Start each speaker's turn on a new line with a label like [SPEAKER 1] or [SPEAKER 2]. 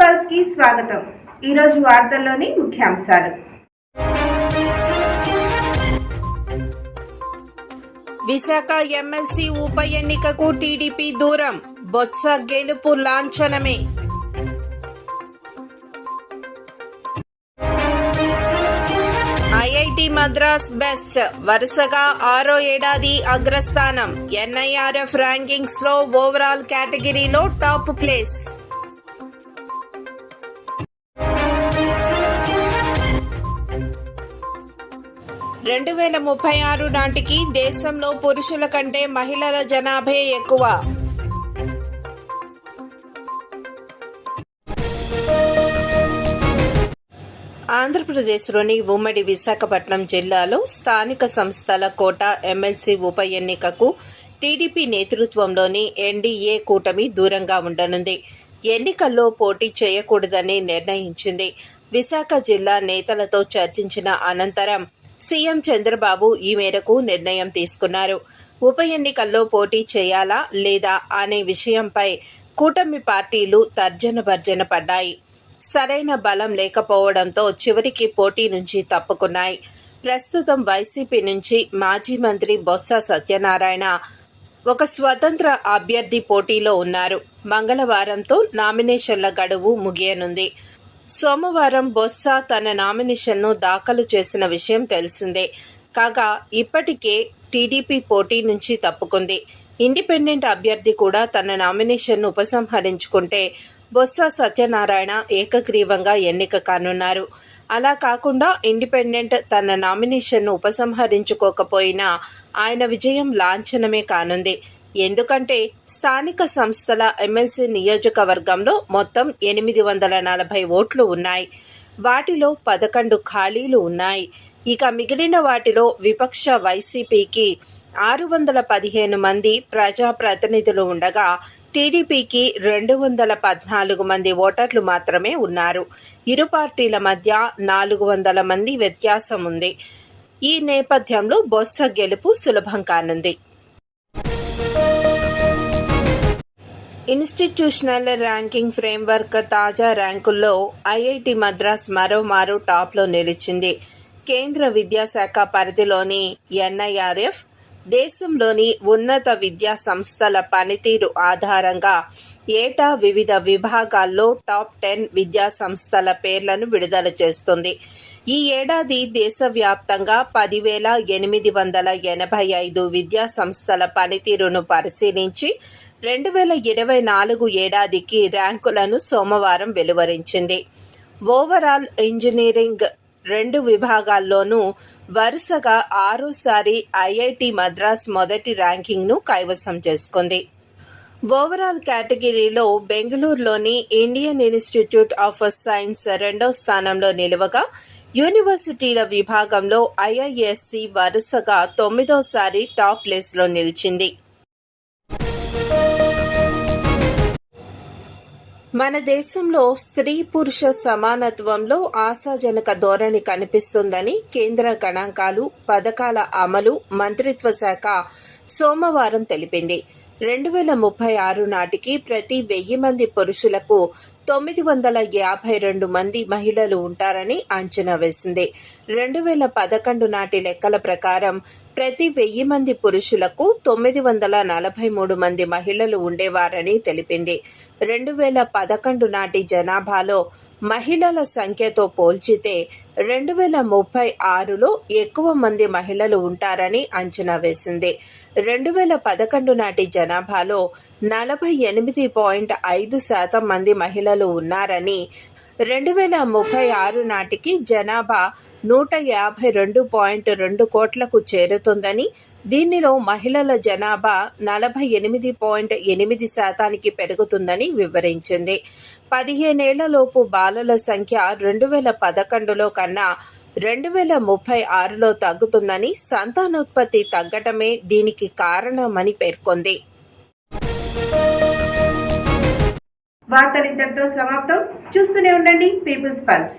[SPEAKER 1] పల్స్కి స్వాగతం. ఈరోజు వార్తల్లోని ముఖ్యాంశాలు.
[SPEAKER 2] విశాఖ ఎమ్మెల్సీ ఉప ఎన్నికకు టీడీపీ దూరం. బొత్స గెలుపు లాంఛనమే. IIT Madras best. వరుసగా ఆరో ఏడాది అగ్రస్థానం. ఎన్ఐఆర్ఎఫ్ ర్యాంకింగ్స్లో ఓవరాల్ కేటగిరీలో టాప్ ప్లేస్. రెండు వేల ముప్పై ఆరు నాటికి దేశంలో పురుషుల కంటే మహిళల జనాభే ఎక్కువ. ఆంధ్రప్రదేశ్లోని ఉమ్మడి విశాఖపట్నం జిల్లాలో స్థానిక సంస్థల కోట ఎమ్మెల్సీ ఉప ఎన్నికకు టీడీపీ నేతృత్వంలోని ఎన్డీఏ కూటమి దూరంగా ఉండనుంది. ఎన్నికల్లో పోటీ చేయకూడదని నిర్ణయించింది. విశాఖ జిల్లా నేతలతో చర్చించిన అనంతరం సీఎం చంద్రబాబు ఈ మేరకు నిర్ణయం తీసుకున్నారు. ఉప ఎన్నికల్లో పోటీ చేయాలా లేదా అనే విషయంపై కూటమి పార్టీలు తర్జన భర్జన పడ్డాయి. సరైన బలం లేకపోవడంతో చివరికి పోటీ నుంచి తప్పుకున్నాయి. ప్రస్తుతం వైసీపీ నుంచి మాజీ మంత్రి బొత్స సత్యనారాయణ ఒక స్వతంత్ర అభ్యర్థి పోటీలో ఉన్నారు. మంగళవారంతో నామినేషన్ల గడువు ముగియనుంది. సోమవారం బొత్స తన నామినేషన్ను దాఖలు చేసిన విషయం తెలిసిందే. కాగా ఇప్పటికే టీడీపీ పోటీ నుంచి తప్పుకుంది. ఇండిపెండెంట్ అభ్యర్థి కూడా తన నామినేషన్ను ఉపసంహరించుకుంటే బొత్స సత్యనారాయణ ఏకగ్రీవంగా ఎన్నిక కానున్నారు. అలా కాకుండా ఇండిపెండెంట్ తన నామినేషన్ను ఉపసంహరించుకోకపోయినా ఆయన విజయం లాంఛనమే కానుంది. ఎందుకంటే స్థానిక సంస్థల ఎమ్మెల్సీ నియోజకవర్గంలో మొత్తం ఎనిమిది వందల నలభై ఓట్లు ఉన్నాయి. వాటిలో పదకొండు ఖాళీలు ఉన్నాయి. ఇక మిగిలిన వాటిలో విపక్ష వైసీపీకి ఆరు వందల పదిహేను మంది ప్రజాప్రతినిధులు ఉండగా టీడీపీకి రెండు వందల పద్నాలుగు మంది ఓటర్లు మాత్రమే ఉన్నారు. ఇరు పార్టీల మధ్య నాలుగు వందల మంది వ్యత్యాసం ఉంది. ఈ నేపథ్యంలో బొత్స గెలుపు సులభం కానుంది. ఇన్స్టిట్యూషనల్ ర్యాంకింగ్ ఫ్రేమ్వర్క్ తాజా ర్యాంకుల్లో ఐఐటి మద్రాస్ మరోమారు టాప్లో నిలిచింది. కేంద్ర విద్యాశాఖ పరిధిలోని ఎన్ఐఆర్ఎఫ్ దేశంలోని ఉన్నత విద్యా సంస్థల పనితీరు ఆధారంగా ఏటా వివిధ విభాగాల్లో టాప్ టెన్ విద్యా సంస్థల పేర్లను విడుదల చేస్తుంది. ఈ ఏడాది దేశవ్యాప్తంగా పదివేల ఎనిమిది వందల ఎనభై ఐదు విద్యా సంస్థల పనితీరును పరిశీలించి రెండు వేల ఇరవై నాలుగు ఏడాదికి ర్యాంకులను సోమవారం వెలువరించింది. ఓవరాల్ ఇంజనీరింగ్ రెండు విభాగాల్లోనూ వరుసగా ఆరోసారి ఐఐటి మద్రాస్ మొదటి ర్యాంకింగ్ను కైవసం చేసుకుంది. ఓవరాల్ కేటగిరీలో బెంగళూరులోని ఇండియన్ ఇన్స్టిట్యూట్ ఆఫ్ సైన్స్ రెండో స్థానంలో నిలవగా యూనివర్సిటీల విభాగంలో ఐఐఎస్సి వరుసగా తొమ్మిదోసారి టాప్ ప్లేస్లో నిలిచింది. మన దేశంలో స్త్రీ పురుష సమానత్వంలో ఆశాజనక ధోరణి కనిపిస్తుందని కేంద్ర గణాంకాలు పథకాల అమలు మంత్రిత్వ శాఖ సోమవారం తెలిపింది. రెండు వేల ముప్పై ఆరు నాటికి ప్రతి వెయ్యి మంది పురుషులకు తొమ్మిది వందల యాభై రెండు మంది మహిళలు ఉంటారని అంచనా వేసింది. రెండు వేల పదకొండు నాటి లెక్కల ప్రకారం ప్రతి వెయ్యి మంది పురుషులకు తొమ్మిది వందల నలభై మూడు మంది మహిళలు ఉండేవారని తెలిపింది. రెండు వేల పదకొండు నాటి జనాభాలో మహిళల సంఖ్యతో పోల్చితే రెండు వేల ముప్పై ఆరులో ఎక్కువ మంది మహిళలు ఉంటారని అంచనా వేసింది. రెండు వేల పదకొండు నాటి జనాభాలో నలభై ఎనిమిది పాయింట్ ఐదు శాతం మంది మహిళలు ఉన్నారని రెండు వేల ముప్పై ఆరు నాటికి జనాభా నూట యాభై రెండు పాయింట్ రెండు కోట్లకు చేరుతుందని దీనిలో మహిళల జనాభా నలభై ఎనిమిది పాయింట్ ఎనిమిది శాతానికి పెరుగుతుందని వివరించింది. పదిహేనేళ్ళలోపు బాలల సంఖ్య రెండు వేల పదకొండులో కన్నా రెండు వేల ముప్పై ఆరులో తగ్గుతుందని సంతానోత్పత్తి తగ్గటమే దీనికి కారణమని పేర్కొంది.
[SPEAKER 1] వార్తలు ఇంతటితో సమాప్తం. చూస్తూనే ఉండండి. People's pulse.